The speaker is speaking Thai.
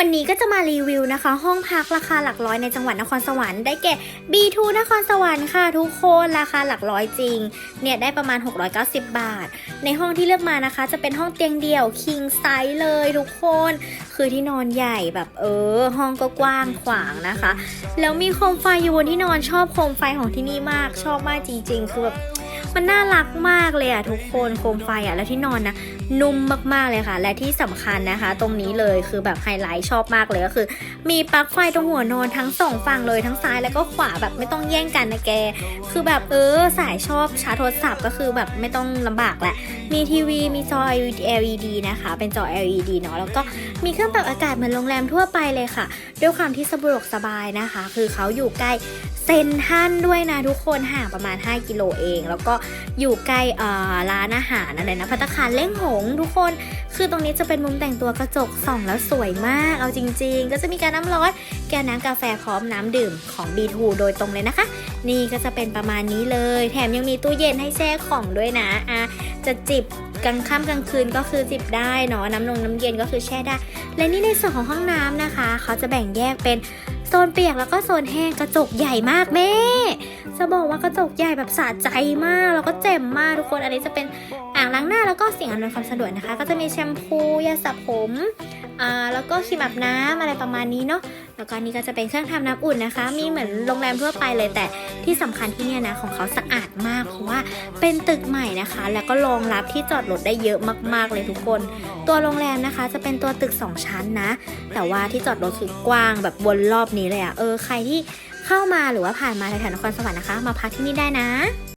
วันนี้ก็จะมารีวิวนะคะ ห้องพักราคาหลักร้อยในจังหวัดนครสวรรค์ได้แก่ B2 นครสวรรค์ค่ะทุกคนราคาหลักร้อยจริง เนี่ยได้ประมาณ 690 บาท ในห้องที่เลือกมานะคะ จะเป็นห้องเตียงเดี่ยว king size เลยทุกคน คือที่นอนใหญ่แบบเออ ห้องก็กว้างขวางนะคะ แล้วมีโคมไฟอยู่บนที่นอนชอบโคมไฟของที่นี่มากชอบมากจริง ๆ คือแบบ มันน่ารักมากเลยอะทุกคนโคมไฟอะแล้วที่นอนนะนุ่มมากๆเลยค่ะ และที่สำคัญนะคะ ตรงนี้เลยคือแบบไฮไลท์ชอบมากเลยก็คือ มีปลั๊กไฟตรงหัวนอนทั้งสองฝั่งเลยทั้งซ้ายแล้วก็ขวาแบบไม่ต้องแย่งกันนะแก คือแบบเออสายชอบชาร์จโทรศัพท์ก็คือแบบไม่ต้องลำบากแหละ มีทีวีมีจอ LED นะคะ เป็นจอ LED เนาะแล้วก็มีเครื่องปรับอากาศเหมือนโรงแรมทั่วไปเลยค่ะ ด้วยความที่สะดวกสบายนะคะ คือเขาอยู่ใกล้ เซนทรันด้วยนะทุกคนห่างประมาณ 5 กิโลเอง แล้วก็อยู่ใกล้ร้านอาหารอะไรนะพัตคารเล่งหงทุกคน คือตรงนี้จะเป็นมุมแต่งตัวกระจกส่องแล้วสวยมาก เอาจริง ๆ ก็จะมีการน้ำร้อน แก้วน้ำกาแฟพร้อมน้ำดื่มของ B2 โดยตรงเลยนะคะ นี่ก็จะเป็นประมาณนี้เลย แถมยังมีตู้เย็นให้แช่ของด้วยนะอะจะจิบกลางค่ำกลางคืนก็คือจิบได้เนาะน้ำนงน้ำเย็นก็คือแช่ได้ และนี่ในส่วนของห้องน้ำนะคะ เขาจะแบ่งแยกเป็น โซนเปียกแล้วก็โซนแห้งกระจกใหญ่มากแม่ จะบอกว่ากระจกใหญ่แบบสะใจมาก แล้วก็เจ็มมากทุกคน อันนี้จะเป็นอ่างล้างหน้าแล้วก็สิ่งอำนวยความสะดวกนะคะ ก็จะมีแชมพูยาสระผม อ่าแล้วก็ครีมอาบน้ำอะไรประมาณนี้เนาะแล้วก็นี่ก็จะเป็นเครื่องทำน้ำอุ่นนะคะ มีเหมือนโรงแรมทั่วไปเลย แต่ที่สำคัญที่เนี่ยนะของเขาสะอาดมากเพราะว่าเป็นตึกใหม่นะคะ แล้วก็รองรับที่จอดรถได้เยอะมากๆเลยทุกคน ตัวโรงแรมนะคะ จะเป็นตัวตึก 2 ชั้นนะ แต่ว่าที่จอดรถคือกว้างแบบวนรอบนี้เลยอะเออใครที่เข้ามาหรือว่าผ่านมาแถวนครสวรรค์นะคะ มาพักที่นี่ได้นะ